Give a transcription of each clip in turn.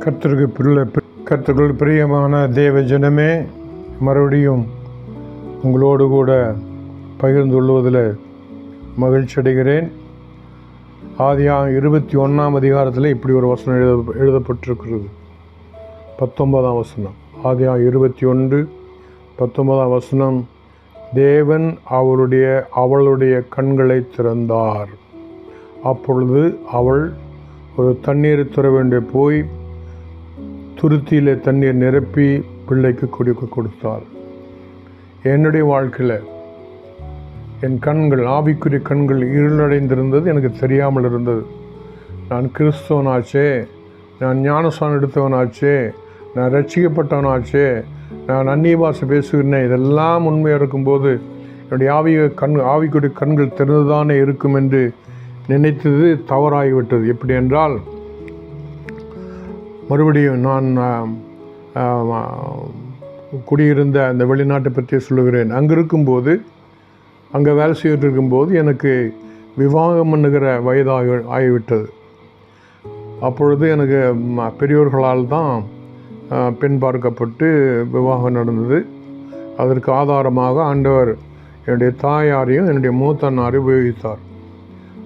கர்த்தருக்கு பிள்ளை கர்த்தர்கள் பிரியமான தேவ ஜனமே மறுபடியும் உங்களோடு கூட பகிர்ந்து கொள்வதில் மகிழ்ச்சி அடைகிறேன். ஆதியா இருபத்தி ஒன்றாம் அதிகாரத்தில் இப்படி ஒரு வசனம் எழுத எழுதப்பட்டிருக்கிறது. பத்தொன்பதாம் வசனம். ஆதியா இருபத்தி ஒன்று பத்தொன்பதாம் வசனம். தேவன் அவருடைய அவளுடைய கண்களை திறந்தார். அப்பொழுது அவள் ஒரு தண்ணீர் துற வேண்டிய போய் துருத்தியில் தண்ணீர் நிரப்பி பிள்ளைக்கு குடிக்க கொடுத்தாள் என்னுடைய வாழ்க்கையில் என் கண்கள் ஆவிக்குரிய கண்கள் இருளடைந்திருந்தது எனக்கு தெரியாமல் இருந்தது. நான் கிறிஸ்தவனாச்சே நான் ஞானசான் எடுத்தவனாச்சே நான் ரட்சிக்கப்பட்டவனாச்சே நான் அந்நிய பாஷை பேசுகிறேன் இதெல்லாம் உண்மையாக இருக்கும்போது என்னுடைய ஆவிய கண் ஆவிக்குரிய கண்கள் திறந்துதானே இருக்கும் என்று நினைத்தது தவறாகிவிட்டது. எப்படி என்றால் மறுபடியும் நான் குடியிருந்த அந்த வெளிநாட்டை பற்றி சொல்லுகிறேன். அங்கே இருக்கும்போது அங்கே வேலை செய்துட்டு இருக்கும்போது எனக்கு விவாகம் பண்ணுகிற வயதாகி ஆகிவிட்டது. அப்பொழுது எனக்கு ம- பெரியோர்களால் தான் பெண் பார்க்கப்பட்டு விவாகம் நடந்தது. அதற்கு ஆதாரமாக ஆண்டவர் என்னுடைய தாயாரையும் என்னுடைய மூத்த அண்ணாரையும் உபயோகித்தார்.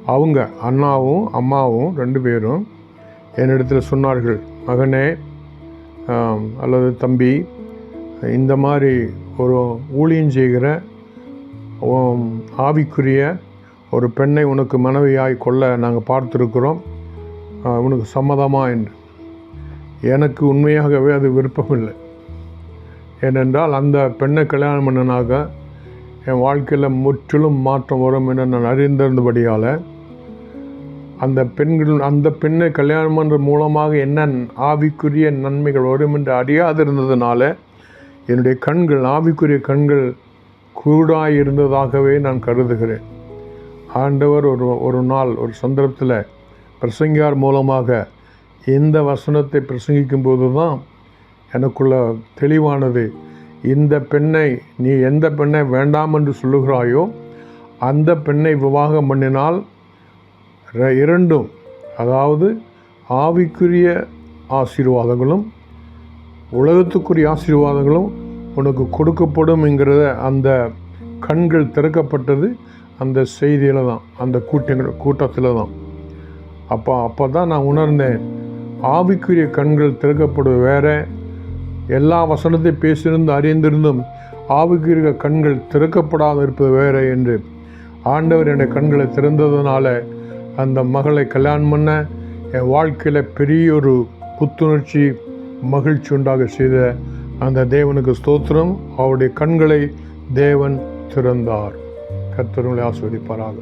அவங்க அண்ணாவும் அம்மாவும் ரெண்டு பேரும் என்னிடத்தில் சொன்னார்கள் மகனே அல்லது தம்பி இந்த மாதிரி ஒரு ஊழியம் செய்கிற ஆவிக்குரிய ஒரு பெண்ணை உனக்கு மனைவியாய் கொள்ள நாங்கள் பார்த்துருக்குறோம். உனக்கு சம்மதமா என்று. எனக்கு உண்மையாகவே அது விருப்பமில்லை. ஏனென்றால் அந்த பெண்ணை கல்யாணம் பண்ணனாக என் வாழ்க்கையில் முற்றிலும் மாற்றம் வரும் என நான் அறிந்திருந்தபடியால் அந்த பெண்கள் அந்த பெண்ணை கல்யாணம் பண்ணுற மூலமாக என்ன ஆவிக்குரிய நன்மைகள் வரும் என்று அறியாதிருந்ததுனால என்னுடைய கண்கள் ஆவிக்குரிய கண்கள் கூடாய் இருந்ததாகவே நான் கருதுகிறேன். ஆண்டவர் ஒரு ஒரு நாள் ஒரு சந்தர்ப்பத்தில் பிரசங்கியார் மூலமாக இந்த வசனத்தை பிரசங்கிக்கும் போது தான் எனக்குள்ள தெளிவானது. இந்த பெண்ணை நீ எந்த பெண்ணை வேண்டாம் என்று சொல்லுகிறாயோ அந்த பெண்ணை விவாகம் பண்ணினால் இரண்டும் அதாவது ஆவிக்குரிய ஆசீர்வாதங்களும் உலகத்துக்குரிய ஆசீர்வாதங்களும் உனக்கு கொடுக்கப்படும்ங்கிறத அந்த கண்கள் திறக்கப்பட்டது அந்த செய்தியில் தான் அந்த கூட்டங்கள் கூட்டத்தில் தான். அப்போ அப்போ தான் நான் உணர்ந்தேன் ஆவிக்குரிய கண்கள் திறக்கப்படுவது வேற எல்லா வசனத்தையும் பேசியிருந்து அறிந்திருந்தும் ஆவிக்குரிய கண்கள் திறக்கப்படாமல் இருப்பது வேறு என்று ஆண்டவர் என்னுடைய கண்களை திறந்ததுனால அந்த மகளை கல்யாணம் பண்ண என் வாழ்க்கையில் பெரிய ஒரு புத்துணர்ச்சி மகிழ்ச்சி உண்டாக செய்த அந்த தேவனுக்கு ஸ்தோத்திரம். அவருடைய கண்களை தேவன் திறந்தார். கர்த்தருங்களை ஆஸ்வதிப்பாராக